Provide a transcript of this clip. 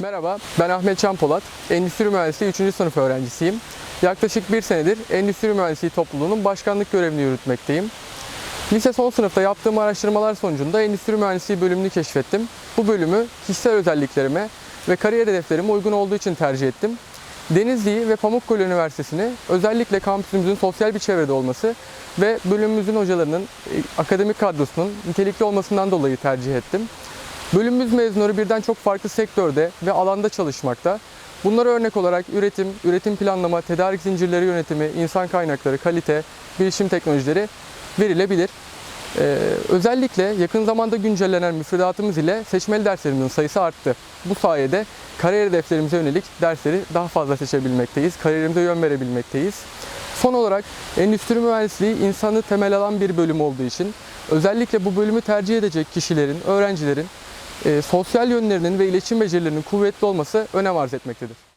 Merhaba, ben Ahmet Çampolat. Endüstri Mühendisliği 3. sınıf öğrencisiyim. Yaklaşık bir senedir Endüstri Mühendisliği topluluğunun başkanlık görevini yürütmekteyim. Lise son sınıfta yaptığım araştırmalar sonucunda Endüstri Mühendisliği bölümünü keşfettim. Bu bölümü kişisel özelliklerime ve kariyer hedeflerime uygun olduğu için tercih ettim. Denizli ve Pamukkale Üniversitesi'ni özellikle kampüsümüzün sosyal bir çevrede olması ve bölümümüzün hocalarının e, akademik kadrosunun nitelikli olmasından dolayı tercih ettim. Bölümümüz mezunları birden çok farklı sektörde ve alanda çalışmakta. Bunlara örnek olarak üretim, üretim planlama, tedarik zincirleri yönetimi, insan kaynakları, kalite, bilişim teknolojileri verilebilir. Ee, özellikle yakın zamanda güncellenen müfredatımız ile seçmeli derslerimizin sayısı arttı. Bu sayede kariyer hedeflerimize yönelik dersleri daha fazla seçebilmekteyiz, kariyerimize yön verebilmekteyiz. Son olarak endüstri mühendisliği insanı temel alan bir bölüm olduğu için özellikle bu bölümü tercih edecek kişilerin, öğrencilerin sosyal yönlerinin ve iletişim becerilerinin kuvvetli olması önem arz etmektedir.